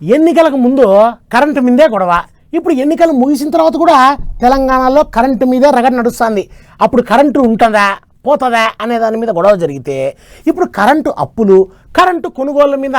ఎన్నికలకు ముందు కరెంటు మీదే గొడవ. ఇప్పుడు ఎన్నికలు ముగిసిన తర్వాత కూడా తెలంగాణలో కరెంటు మీదే రగడ నడుస్తుంది. అప్పుడు కరెంటు ఉంటుందా పోతుందా అనే దాని మీద గొడవ జరిగితే ఇప్పుడు కరెంటు అప్పులు కరెంటు కొనుగోళ్ళ మీద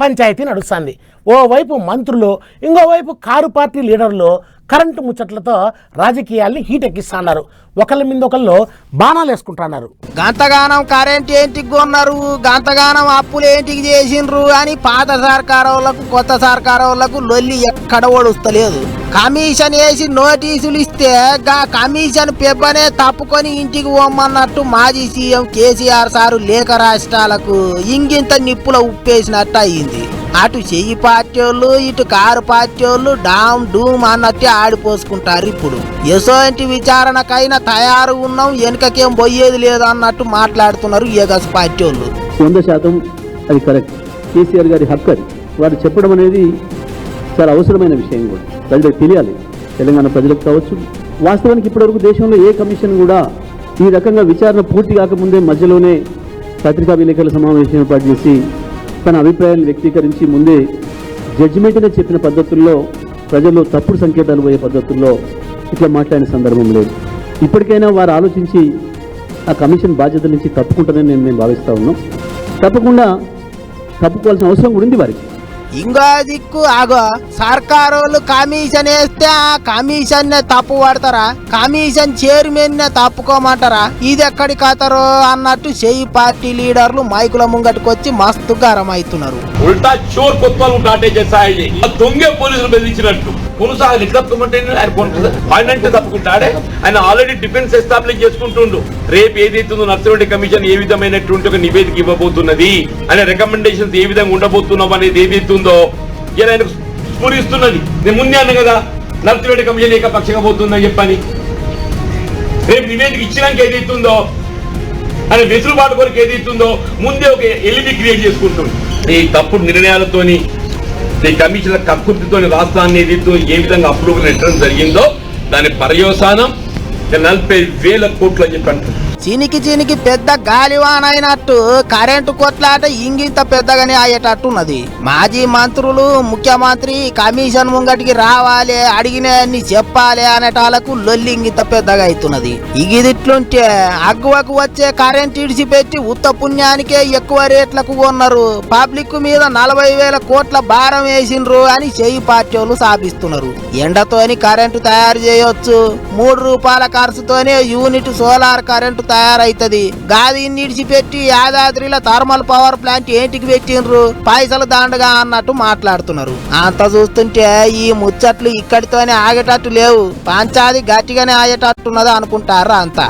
పంచాయతీ నడుస్తుంది. ఓవైపు మంత్రులు ఇంకోవైపు కారు పార్టీ లీడర్లు కరెంటు ముచ్చట్లతో రాజకీయాల్ని హీట్ ఎక్కిస్తున్నారు ఒకళ్ళ మీద ఒకళ్ళు బాణాలు వేసుకుంటున్నారు. గంతగానం కరెంట్ ఏంటికి కొన్నారు? గంతగానం అప్పులు ఏంటికి చేసిండ్రు అని పాత సర్కార వాళ్ళకు కొత్త సర్కార వాళ్ళకు లొల్లి ఎక్కడ ఓడుస్తలేదు. కమిషన్ వేసి నోటీసులు ఇస్తే గా కమిషన్ పెబ్బనే తప్పుకొని ఇంటికి పోమన్నట్టు మాజీ సీఎం కేసీఆర్ సారు లేఖ రాష్ట్రాలకు ఇంగిన్ అంతా నిప్పుల ఉప్పేసినట్టు అయ్యింది అటు చెయ్యి పార్టీ వాళ్ళు ఇటు కారు పార్టీ వాళ్ళు డామ్ డూమ్ అన్నట్టే ఆడిపోసుకుంటారు ఇప్పుడు. ఎసోంటి విచారణకైనా తయారు ఉన్నాం వెనుకకేం పోయేది లేదు అన్నట్టు మాట్లాడుతున్నారు ఏగస్ పార్టీ వాళ్ళు వంద శాతం అది కరెక్ట్. కేసీఆర్ గారి హక్కు అది. వారు చెప్పడం అనేది చాలా అవసరమైన విషయం కూడా. ప్రజలకు తెలియాలి. తెలంగాణ ప్రజలకు కావచ్చు. వాస్తవానికి ఇప్పటివరకు దేశంలో ఏ కమిషన్ కూడా ఈ రకంగా విచారణ పూర్తి కాకముందే మధ్యలోనే పత్రికా విలేకరుల సమావేశం ఏర్పాటు చేసి తన అభిప్రాయాలను వ్యక్తీకరించి ముందే జడ్జిమెంట్నే చెప్పిన పద్ధతుల్లో ప్రజల్లో తప్పుడు సంకేతాలు పోయే పద్ధతుల్లో ఇట్లా మాట్లాడిన సందర్భం లేదు. ఇప్పటికైనా వారు ఆలోచించి ఆ కమిషన్ బాధ్యతల నుంచి తప్పుకుంటుందని నేను మేము భావిస్తా ఉన్నాం తప్పకుండా తప్పుకోవాల్సిన అవసరం కూడా ఉంది వారికి. ఇంకో దిక్కు ఆగో. సర్కారోళ్ళు కమిషన్ వేస్తే ఆ కమిషన్ నే తప్పు పడతారా? కమిషన్ చైర్మన్ నే తప్పుకోమంటారా? ఇది ఎక్కడి కథరో అన్నట్టు చెయ్యి పార్టీ లీడర్లు మైకుల ముంగటికొచ్చి మస్తు గరం అవుతున్నారు ఉల్టా చోర్ కొత్తలు కాటే దొంగే పోలీసులు బెదిరించినట్టు. పోలీసు ఆయన ఎట్లా తప్పుకుంటే ఆయన పాయింట్ ఆయన తప్పుకుంటాడే ఆయన ఆల్రెడీ డిఫెన్స్ ఎస్టాబ్లిష్ చేసుకుంటుండు. రేపు ఏదైతుందో నర్సిరెడ్డి కమిషన్ ఏ విధమైనటువంటి ఒక నివేదిక ఇవ్వబోతున్నది? అనే రికమెండేషన్స్ ఏ విధంగా ఉండబోతున్నాం అనేది ఏదైతుందో? ఇలా ఆయన స్ఫురిస్తున్నది. నేను ముందే అన్న కదా నర్సిరెడ్డి కమిషన్ ఏకపక్షంగా పోతుందని చెప్పని. రేపు నివేదిక ఇచ్చినాక ఏదైతుందో అని వెసులుబాటు కొరకు ఏదైతుందో ముందే ఒక ఎలిబి క్రియేట్ చేసుకుంటుంది ఈ తప్పుడు నిర్ణయాలతోని ఈ కమిషన్ల కక్కుర్తితో రాష్ట్రాన్ని ఏదైతే ఏ విధంగా అప్రూవల్ ఎట్టడం జరిగిందో దాని పర్యవసానం నలభై వేల కోట్లు అని చెప్పి అంటున్నారు. చినికి చినికి పెద్ద గాలివాన్ అయినట్టు కరెంటు కొట్లాట ఇంగింత పెద్దగానే అయ్యేటట్టున్నది. మాజీ మంత్రులు ముఖ్యమంత్రి కమిషన్ ముంగటికి రావాలి అడిగినన్ని చెప్పాలి అనేటాలకు లొల్లి ఇంగింత పెద్దగా అవుతున్నది. ఇగిదిట్లుంటే అగ్గువకు వచ్చే కరెంట్ ఇడిచిపెట్టి ఉత్త పుణ్యానికే ఎక్కువ రేట్లకు కొన్నారు. పబ్లిక్ మీద నలభై వేల కోట్ల భారం వేసిండ్రు అని చేయి పార్టీలు సాపిస్తున్నారు ఎండతోని కరెంటు తయారు చేయొచ్చు. మూడు రూపాయల ఖర్చుతోనే యూనిట్ సోలార్ కరెంటు తయారైతుంది. గాది నిడిచిపెట్టి యాదాద్రిల థర్మల్ పవర్ ప్లాంట్ ఏంటికి పెట్టినరు పైసలు దాండగా అన్నట్టు మాట్లాడుతున్నారు. అంత చూస్తుంటే ఈ ముచ్చట్లు ఇక్కడితోనే ఆగేటట్టు లేవు. పంచాది గట్టిగానే ఆగేటట్టున్నది అనుకుంటారా అంతా?